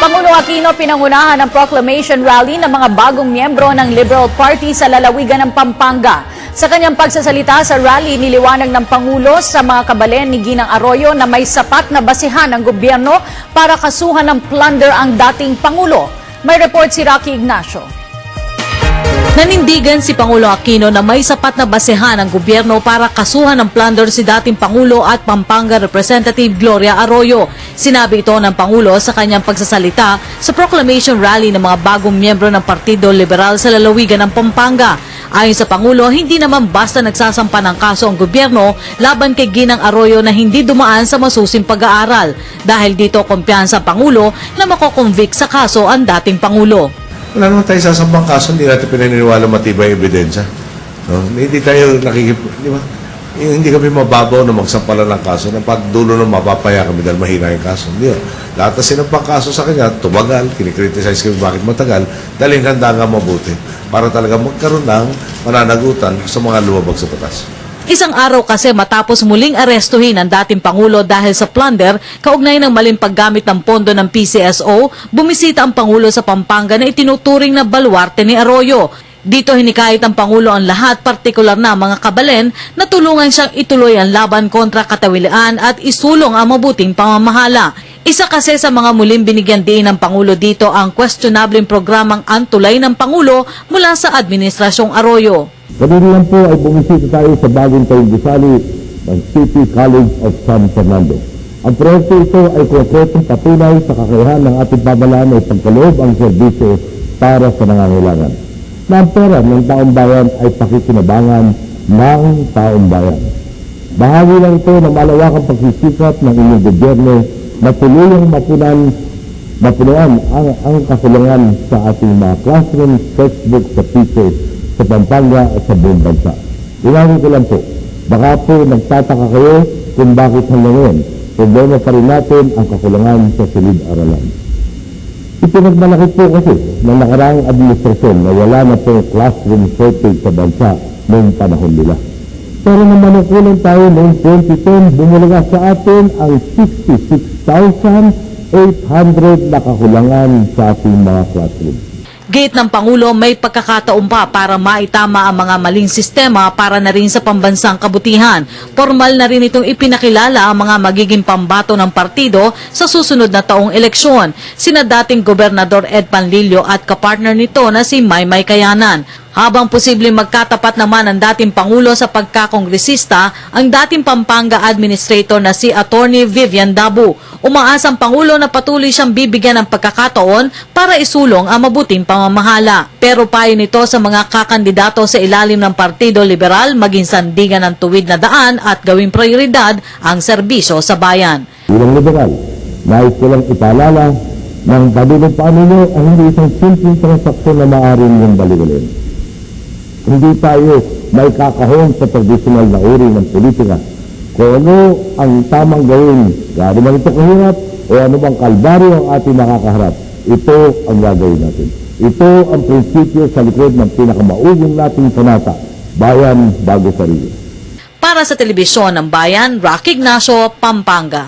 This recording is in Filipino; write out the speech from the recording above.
Pangulo Aquino pinangunahan ng proclamation rally ng mga bagong miyembro ng Liberal Party sa lalawigan ng Pampanga. Sa kanyang pagsasalita sa rally, niliwanag ng Pangulo sa mga kabalen ni Ginang Arroyo na may sapat na basihan ng gobyerno para kasuhan ng plunder ang dating Pangulo. May report si Rocky Ignacio. Nanindigan si Pangulo Aquino na may sapat na basehan ang gobyerno para kasuhan ng plunder si dating Pangulo at Pampanga Representative Gloria Arroyo. Sinabi ito ng Pangulo sa kanyang pagsasalita sa proclamation rally ng mga bagong miyembro ng Partido Liberal sa lalawigan ng Pampanga. Ayon sa Pangulo, hindi naman basta nagsasampa ng kaso ang gobyerno laban kay Ginang Arroyo na hindi dumaan sa masusing pag-aaral. Dahil dito kumpiyansa ang Pangulo na makoconvict sa kaso ang dating Pangulo. Wala naman tayo sasambang kaso, hindi natin pinaniniwala matibay ebidensya. No? Hindi tayo nakikip... Di ba? Hindi kami mababaw na magsampalan ng kaso na pag dulo na mapapaya kami dahil mahina yung kaso. Hindi. Lahat na sinampang kaso sa kanya, tumagal, kinikriticize kami bakit matagal, dahil handa nga mabuti para talaga magkaroon ng mananagutan sa mga lumabag sa batas. Isang araw kasi matapos muling arestuhin ang dating Pangulo dahil sa plunder, kaugnay ng maling paggamit ng pondo ng PCSO, bumisita ang Pangulo sa Pampanga na itinuturing na baluarte ni Arroyo. Dito hinikayat ang Pangulo ang lahat, partikular na mga kabalen, na tulungan siyang ituloy ang laban kontra katawilian at isulong ang mabuting pamamahala. Isa kasi sa mga muling binigyan din ng Pangulo dito ang questionable programang antulay ng Pangulo mula sa Administrasyong Arroyo. Kanina lang po ay bumisita tayo sa bagong gusali ng City College of San Fernando. Ang proyekto ito ay konkretong patunay sa kakayahan ng ating pamalaan ay pagkaloob ang serbisyo para sa nangangailangan. Na ang pera ng taong bayan ay pakikinabangan ng taong bayan. Bahagi lang ito ng malawakang pagsisikap ng inyong gobyerno na tuluyang mapunan mapunuan ang, ang kakulangan sa ating mga classroom, textbook sa teachers sa Pampanga at sa buong bansa. Ilawin ko lang po, baka po nagtataka kayo kung bakit hanggang ngayon problema pa rin natin ang kakulangan sa silid-aralan. Ipinagmalaki po kasi ng nakaraang administrasyon na wala na po classroom shortage sa bansa noong panahon nila. Pero nang manukulan tayo noong 2010, bumulaga sa atin ang 66,800 na kakulangan sa ating mga classroom. Gate ng Pangulo may pagkakataon pa para maitama ang mga maling sistema para na rin sa pambansang kabutihan. Formal na rin itong ipinakilala ang mga magiging pambato ng partido sa susunod na taong eleksyon. Sina dating Gobernador Ed Panlilio at kapartner nito na si Maymay Kayanan. Habang posibleng magkatapat naman ang dating Pangulo sa pagkakongresista, ang dating Pampanga Administrator na si Attorney Vivian Dabu. Umaasang Pangulo na patuloy siyang bibigyan ng pagkakataon para isulong ang mabuting pamamahala. Pero payo nito sa mga kakandidato sa ilalim ng Partido Liberal maging sandigan ng tuwid na daan at gawing prioridad ang serbisyo sa bayan. Bilang liberal, nais ko lang ipaalala ng pagdulong paano ang hindi isang simpleng transaksyon na maaaring yung baliwalin. Hindi tayo may kakahon sa traditional na uri ng politika. Kung ano ang tamang gawin, gano'n man ito kahirap o ano bang kalbaryo ang ating nakakaharap, ito ang gagawin natin. Ito ang prinsipyo sa likod ng pinakamaugong nating sanata, bayan bago sarili. Para sa telebisyon ng bayan, Rocky Ignacio, Pampanga.